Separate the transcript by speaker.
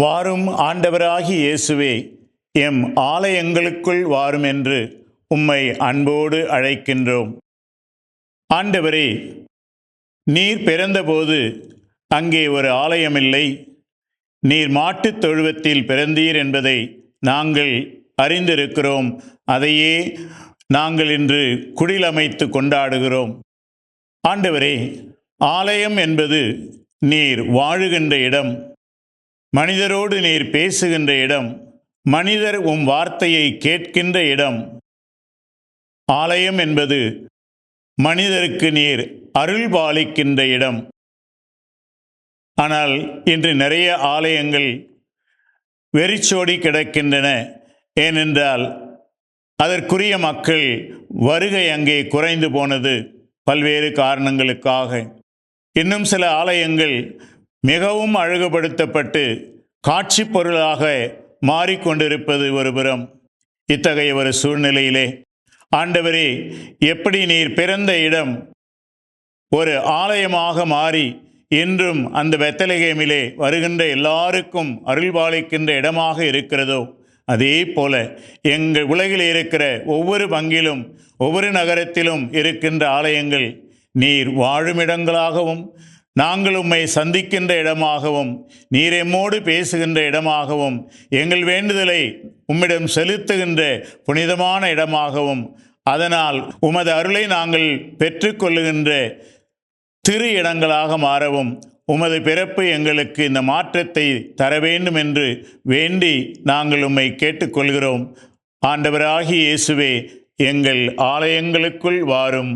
Speaker 1: வாரும் ஆண்டவராகி இயேசுவே எம் ஆலயங்களுக்குள் வாரும் என்று உம்மை அன்போடு அழைக்கின்றோம். ஆண்டவரே நீர் பிறந்தபோது அங்கே ஒரு ஆலயமில்லை. நீர் மாட்டுத் தொழுவத்தில் பிறந்தீர் என்பதை நாங்கள் அறிந்திருக்கிறோம். அதையே நாங்கள் இன்று குடிலமைத்து கொண்டாடுகிறோம். ஆண்டவரே ஆலயம் என்பது நீர் வாழுகின்ற இடம். மனிதரோடு நீர் பேசுகின்ற இடம் மனிதர் உம் வார்த்தையை கேட்கின்ற இடம். ஆலயம் என்பது மனிதருக்கு நீர் அருள் பாலிக்கின்ற இடம். ஆனால் இன்று நிறைய ஆலயங்கள் வெறிச்சோடி கிடக்கின்றன. ஏனென்றால் அதற்குரிய மக்கள் வருகை அங்கே குறைந்து போனது பல்வேறு காரணங்களுக்காக. இன்னும் சில ஆலயங்கள் மிகவும் அழகுபடுத்தப்பட்டு காட்சி பொருளாக மாறிக்கொண்டிருப்பது ஒருபுறம் இத்தகைய ஒரு சூழ்நிலையிலே ஆண்டவரே எப்படி நீர் பிறந்த இடம் ஒரு ஆலயமாக மாறி இன்றும் அந்த வெத்தலகேமிலே வருகின்ற எல்லாருக்கும் அருள்பாலிக்கின்ற இடமாக இருக்கிறதோ அதே போல எங்கள் உலகில் இருக்கிற ஒவ்வொரு பங்கிலும் ஒவ்வொரு நகரத்திலும் இருக்கின்ற ஆலயங்கள் நீர் வாழுமிடங்களாகவும் நாங்கள் உம்மை சந்திக்கின்ற இடமாகவும் நீர் எம்மோடு பேசுகின்ற இடமாகவும் எங்கள் வேண்டுதலை உம்மிடம் செலுத்துகின்ற புனிதமான இடமாகவும் அதனால் உமது அருளை நாங்கள் பெற்றுக்கொள்ளுகின்ற திரு இடங்களாக மாறவும் உமது பிறப்பு எங்களுக்கு இந்த மாற்றத்தை தர வேண்டும் என்று வேண்டி நாங்கள் உம்மை கேட்டுக்கொள்கிறோம் ஆண்டவராகி இயேசுவே எங்கள் ஆலயங்களுக்குள் வாரும்.